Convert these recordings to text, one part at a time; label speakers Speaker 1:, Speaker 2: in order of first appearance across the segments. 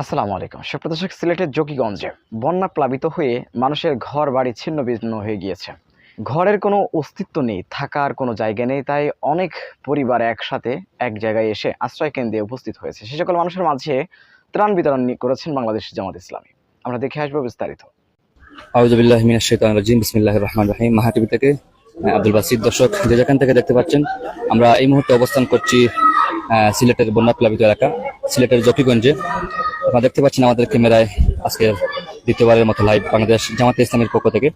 Speaker 1: আসসালামু আলাইকুম। সুপ্রদর্শক সিলেটের জকিগঞ্জে বন্যা প্লাবিত হয়ে মানুষের ঘর বাড়ি ছিন্ন বিচ্ছিন্ন হয়ে গিয়েছে। ঘরের কোনো অস্তিত্ব নেই, থাকার কোনো জায়গা নেই, তাই অনেক পরিবার একসাথে এক জায়গায় এসে আশ্রয় কেন্দ্রে উপস্থিত হয়েছে। সে সকল মানুষের মাঝে ত্রাণ বিতরণ করেছেন বাংলাদেশ জামাত ইসলামী। আমরা দেখে আসব বিস্তারিত।
Speaker 2: থেকে আব্দুল বাসিদ দর্শক যে যেখান থেকে দেখতে পাচ্ছেন, আমরা এই মুহূর্তে অবস্থান করছি সিলেটের বন্যা প্লাবিত এলাকা, সিলেটের জকিগঞ্জে। আপনারা দেখতে পাচ্ছেন আমাদের ক্যামেরায় আজকের দ্বিতীয়বারের মতো লাইভ বাংলাদেশ জামাতে ইসলামের পক্ষ থেকে।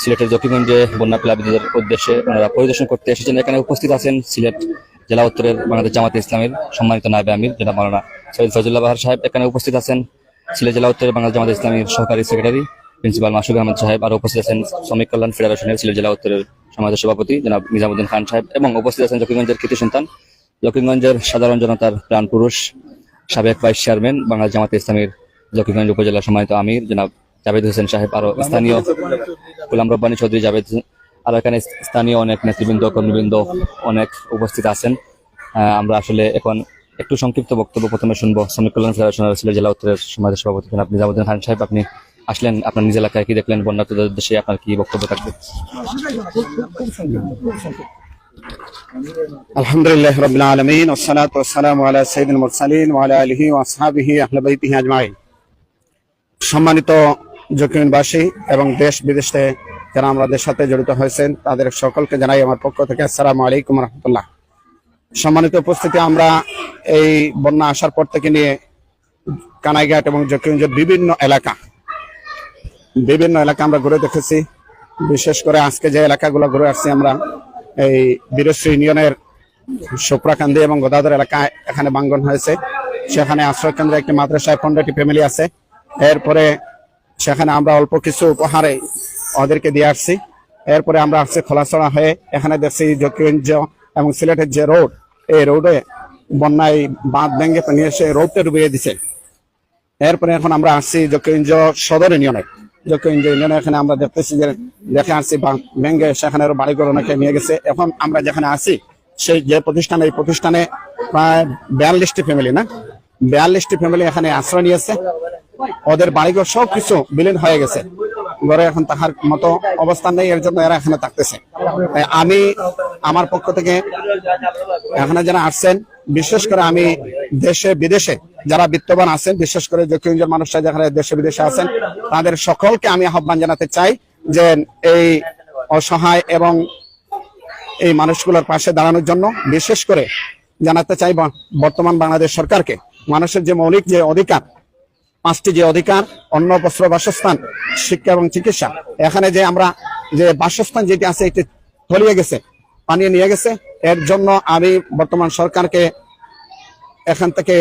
Speaker 2: সিলেটের জকিগঞ্জে বন্যা প্লাবিতদের উদ্দেশ্যে ওনারা পরিদর্শন করতে এসেছেন। এখানে উপস্থিত আছেন সিলেট জেলা উত্তরের বাংলাদেশ জামাতে ইসলামের সম্মানিত নায়বে আমির, জনাব মাওলানা সৈয়দ ফজলুল্লাহ বাহার সাহেব। এখানে উপস্থিত আছেন সিলেট জেলা উত্তরের বাংলাদেশ জামাতে ইসলামের সহকারী সেক্রেটারি প্রিন্সিপাল মাসুদ আহমদ সাহেব। আর উপস্থিত আছেন শ্রমিক কল্যাণ ফেডারেশনের সিলেট জেলা উত্তরের সমাজের সভাপতি জনাব নিজামুদ্দিন খান সাহেব এবং উপস্থিত আছেন জকিগঞ্জের কৃতি সন্তান, জকিগঞ্জের সাধারণ জনতার প্রাণ পুরুষ সাবেক ভাইস চেয়ারম্যান বাংলাদেশ জামাতে ইসলামের জকিগঞ্জ উপজেলা সম্মানিত আমির, জনাব জাভেদ হোসেন সাহেব, আরও স্থানীয় গোলাম রব্বানী চৌধুরী, জাভেদ আরও এখানে স্থানীয় অনেক নেতৃবৃন্দ, কর্মীবৃন্দ অনেক উপস্থিত আছেন। আমরা আসলে এখন একটু সংক্ষিপ্ত বক্তব্য প্রথমে শুনব। শ্রমিক কল্যাণ ফেডারেশনের সিলেট জেলা উত্তরের সমাজের সভাপতি জনাব নিজামুদ্দিন খান সাহেব, আপনি আসলেন আপনার নিজ এলাকায় কি দেখলেন? বন্যার্থদের উদ্দেশ্যে আপনার কি বক্তব্য থাকবে?
Speaker 3: আলহামদুলিল্লাহ রবিল ওয়ালা আলহি ওয়াসহাবিহি আহলবাইতিহি আজমাইন। সম্মানিত জকিমবাসী এবং দেশ বিদেশে যারা আমাদের সাথে জড়িত হয়েছেন, তাদের সকলকে জানাই আমার পক্ষ থেকে আসসালামু আলাইকুম রহমতুল্লাহ। সম্মানিত উপস্থিতি, আমরা এই বন্যা আসার পর থেকে নিয়ে কানাইঘাট এবং জকিমগঞ্জের বিভিন্ন এলাকা বিভিন্ন এলাকা আমরা ঘুরে দেখেছি। বিশেষ করে আজকে যে এলাকাগুলো ঘুরে আসছি আমরা এই বীরশ্রী ইউনিয়নের সোপরাকান্দি এবং গোদাধর এলাকায় এখানে বাঙ্গন হয়েছে। সেখানে আশ্রয় কেন্দ্রে একটি মাদ্রাসায় পনেরোটি ফ্যামিলি আছে। এরপরে সেখানে আমরা অল্প কিছু উপহারে ওদেরকে দিয়ে আসছি। এরপরে আমরা আসছি খোলাছড়া হয়ে এখানে দেখছি জকিগঞ্জ এবং সিলেটের যে রোড, এই রোডে বন্যায় বাঁধ ভেঙে নিয়ে এসে রোডটা ডুবিয়ে দিছে। এরপরে এখন আমরা আসছি জকিগঞ্জ সদর ইউনিয়নে। জকিগঞ্জ ইউনিয়নে এখানে আমরা দেখতেছি যে, দেখে আসছি বা- ভেঙ্গে সেখানে বাড়িঘর অনেকে নিয়ে গেছে। এখন আমরা যেখানে আছি, সেই যে প্রতিষ্ঠানে, এই প্রতিষ্ঠানে প্রায় বিয়াল্লিশটি ফ্যামিলি না? বিয়াল্লিশটি ফ্যামিলি এখানে আশ্রয় নিয়েছে। ওদের বাড়িঘর সব কিছু বিলীন হয়ে গেছে। ঘরে এখন তাহার মতো অবস্থান নেই, এর জন্য এরা এখানে থাকতেছে। আমি, আমার পক্ষ থেকে এখানে যারা আসছেন বিশেষ করে আমি দেশে, বিদেশে যারা বিত্তবান আছেন, বিশেষ করে দক্ষিণের মানুষরা যেখানে দেশে, বিদেশে আছেন, তাদের সকলকে আমি আহ্বান জানাতে চাই যে এই অসহায় এবং এই মানুষগুলোর পাশে দাঁড়ানোর জন্য বিশেষ করে জানাতে চাই বর্তমান বাংলাদেশ সরকারকে। মানুষের যে মৌলিক যে অধিকার, পাঁচটি যে অধিকার, অন্ন, বস্ত্র, বাসস্থান, শিক্ষা এবং চিকিৎসা। এখানে যে আমরা যে বাসস্থান যেটি আছে এটি তলিয়ে গেছে পানি নিয়ে গেছে এর জন্য আমি বর্তমান সরকারকে এখান থেকে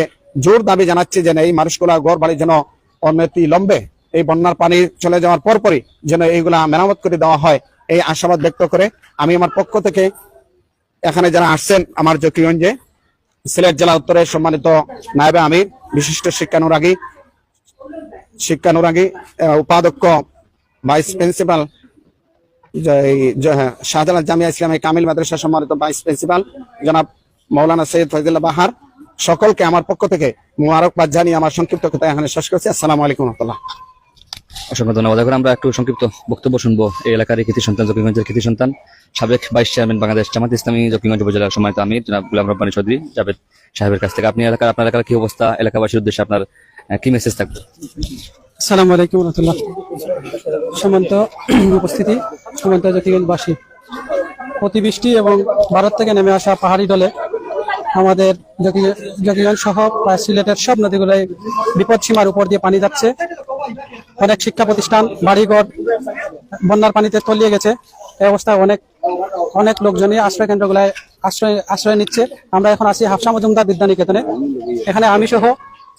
Speaker 3: জোর দাবি জানাচ্ছি যে এই মানুষগুলা গড় বাড়ি যেন অনতি লম্বে এই বন্যার পানি চলে যাওয়ার পরপরই যেন এইগুলা মেরামত করে দেওয়া হয়, এই আশাবাদ ব্যক্ত করে আমি আমার পক্ষ থেকে এখানে যারা আসছেন, আমার জকিগঞ্জে, সিলেট জেলা উত্তরের সম্মানিত নায়বে আমির, বিশিষ্ট শিক্ষানুরাগী শিক্ষানুরাগী উপাধ্যক্ষ, ভাইস প্রিন্সিপাল শাহজালাল জামিয়া ইসলামী কামিল মাদ্রাসা সম্মানিত ভাইস প্রিন্সিপাল, জনাব মৌলানা সৈয়দ ফজলুল্লাহ বাহার, সকলকে আমার পক্ষ থেকে মুবারকবাদ জানিয়ে আমার সংক্ষিপ্ত কথা এখানে শেষ করছি। আসসালামু আলাইকুম রহমতুল্লাহ।
Speaker 2: অসংখ্য ধন্যবাদ। এখন আমরা একটু সংক্ষিপ্ত বক্তব্য শুনব। এই এলাকার কৃতি সন্তান, জকিগঞ্জের কৃতি সন্তান, সাবেক ভাইস চেয়ারম্যান বাংলাদেশ জামাত ইসলামী, জকিগঞ্জ উপজেলার সম্মানিত আমির, জনাব গুলাম রব্বানী চৌধুরী, জাভেদ সাহেবের কাছ থেকে। আপনি এলাকার, আপনার এলাকার কি অবস্থা? এলাকাবাসীর উদ্দেশ্যে আপনার কি মেসেজ থাকবে?
Speaker 4: আসসালামু আলাইকুম রহমতুল্লাহ। সমান্ত উপস্থিতি, সমান্ত জাতিগঞ্জবাসী অতিবৃষ্টি এবং ভারত থেকে নেমে আসা পাহাড়ি দলে আমাদের জাতি- জাতিগঞ্জ সহ সিলেটের সব নদীগুলোয় বিপদ সীমার উপর দিয়ে পানি যাচ্ছে। অনেক শিক্ষা প্রতিষ্ঠান, বাড়িঘর, বন্যার পানিতে তলিয়ে গেছে। এই অবস্থায় অনেক অনেক লোকজনই আশ্রয় কেন্দ্রগুলায় আশ্রয় আশ্রয় নিচ্ছে। আমরা এখন আছি হাফসা মজুমদার বিদ্যানিকেতনে। এখানে আমি সহ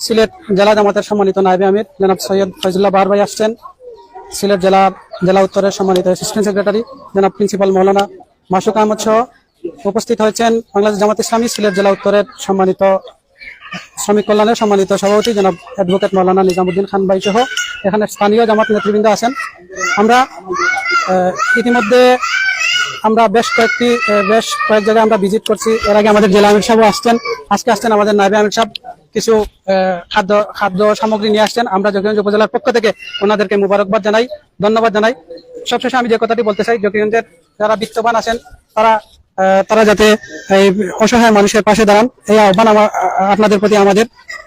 Speaker 4: সিলেট জেলা জামাতের সম্মানিত নায়বে আমির, জনাব সৈয়দ ফয়জুল্লাহ বাহার ভাই আসছেন। সিলেট জেলা জেলা উত্তরের সম্মানিত অ্যাসিস্ট্যান্ট সেক্রেটারি জনাব প্রিন্সিপাল মৌলানা মাসুক আহমদ সহ উপস্থিত হয়েছেন বাংলাদেশ জামাত ইসলামী, সিলেট জেলা উত্তরের সম্মানিত শ্রমিক কল্যাণের সম্মানিত সভাপতি, জনাব অ্যাডভোকেট মৌলানা নিজামুদ্দিন খান ভাই সহ এখানে স্থানীয় জামাত নেতৃবৃন্দ আছেন। আমরা ইতিমধ্যে আমরা বেশ কয়েকটি বেশ কয়েক জায়গায় আমরা ভিজিট করছি। এর আগে আমাদের জেলা আমির সাহেব আসছেন। আজকে আসছেন আমাদের নাইবে আমির সাহেব। কিছু খাদ্য খাদ্য সামগ্রী নিয়ে আসছেন। আমরা জকিগঞ্জ উপজেলার পক্ষ থেকে ওনাদেরকে মুবারকবাদ জানাই, ধন্যবাদ জানাই। সবশেষে আমি যে কথাটি বলতে চাই, জকিগঞ্জের যারা বিত্তবান আছেন, তারা তারা যাতে এই অসহায় মানুষের পাশে দাঁড়ান, এই আহ্বান আমার আপনাদের প্রতি আমাদের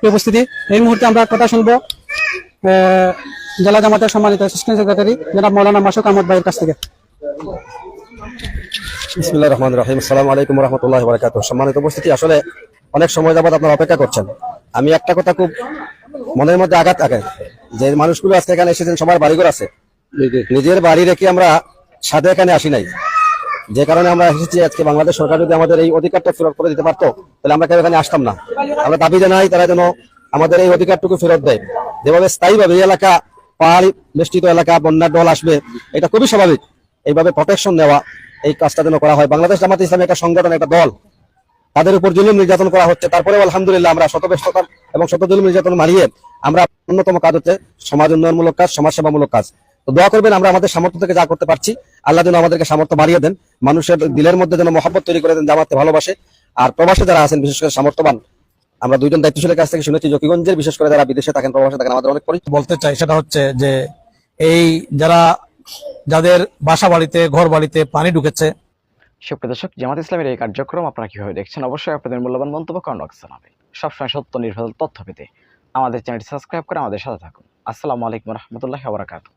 Speaker 4: উপস্থিতি। এই মুহূর্তে আমরা কথা শুনব জেলা জামাতের সম্মানিত অ্যাসিস্ট্যান্ট সেক্রেটারি জনাব মৌলানা মাসুক আহমদ ভাইয়ের কাছ থেকে।
Speaker 5: বিসমুল্লাহ রহমান রহিম। আসসালামু আলাইকুম রহমতুল্লাহ সম্মানিত উপস্থিতি, আসলে অনেক সময় যাবত আপনারা অপেক্ষা করছেন। আমি একটা কথা খুব মনের মধ্যে আঘাত থাকে যে মানুষগুলো আজকে এখানে এসেছেন সবার বাড়িঘর আছে। নিজের বাড়ি রেখে আমরা সাথে এখানে আসি নাই। যে কারণে আমরা এসেছি আজকে বাংলাদেশ সরকার যদি আমাদের এই অধিকারটা ফেরত করে দিতে পারতো তাহলে আমরা কেউ এখানে আসতাম না। আমরা দাবি জানাই তারা যেন আমাদের এই অধিকারটুকু ফেরত দেয়। যেভাবে স্থায়ীভাবে এই এলাকা পাহাড়ি বেষ্টিত এলাকা বন্যার দল আসবে এটা খুবই স্বাভাবিক। এইভাবে প্রোটেকশন নেওয়া এই কাজটা যেন করা হয়। বাংলাদেশ জামাত ইসলামী একটা সংগঠন একটা দল। তাদের উপর জুলুম নির্যাতন করা হচ্ছে। তারপরেও আলহামদুলিল্লাহ আমরা শতব্যস্ততা এবং শত জুলুম নির্যাতন মারিয়ে আমরা অন্যতম কাজ হচ্ছে সমাজ উন্নয়নমূলক কাজ, সমাজ সেবামূলক কাজ। তো দোয়া করবেন আমরা আমাদের সামর্থ্য থেকে যা করতে পারছি, আল্লাহ যেন আমাদেরকে সামর্থ্য বাড়িয়ে দেন, মানুষের দিলের মধ্যে যেন মহব্বত তৈরি করে দেন জামাতে ভালোবাসে। আর প্রবাসে যারা আছেন, বিশেষ করে সামর্থ্যবান, আমরা দুইজন দায়িত্বশীলের কাছ থেকে শুনেছি, জকিগঞ্জের বিশেষ করে যারা বিদেশে থাকেন, প্রবাসে থাকেন, আমাদের অনেক
Speaker 6: বলতে চাই সেটা হচ্ছে যে এই যারা, যাদের বাসা বাড়িতে ঘর বাড়িতে পানি ঢুকেছে
Speaker 1: সুপ্রিয় দর্শক, জামাত ইসলামের এই কার্যক্রম আপনারা কীভাবে দেখছেন? অবশ্যই আপনাদের মূল্যবান মন্তব্য কমেন্ট জানাবেন। সবসময় সত্য নির্ভর তথ্য পেতে আমাদের চ্যানেলটি সাবস্ক্রাইব করে আমাদের সাথে থাকুন। আসসালামু আলাইকুম রহমতুল্লাহ বারাকাতুহ।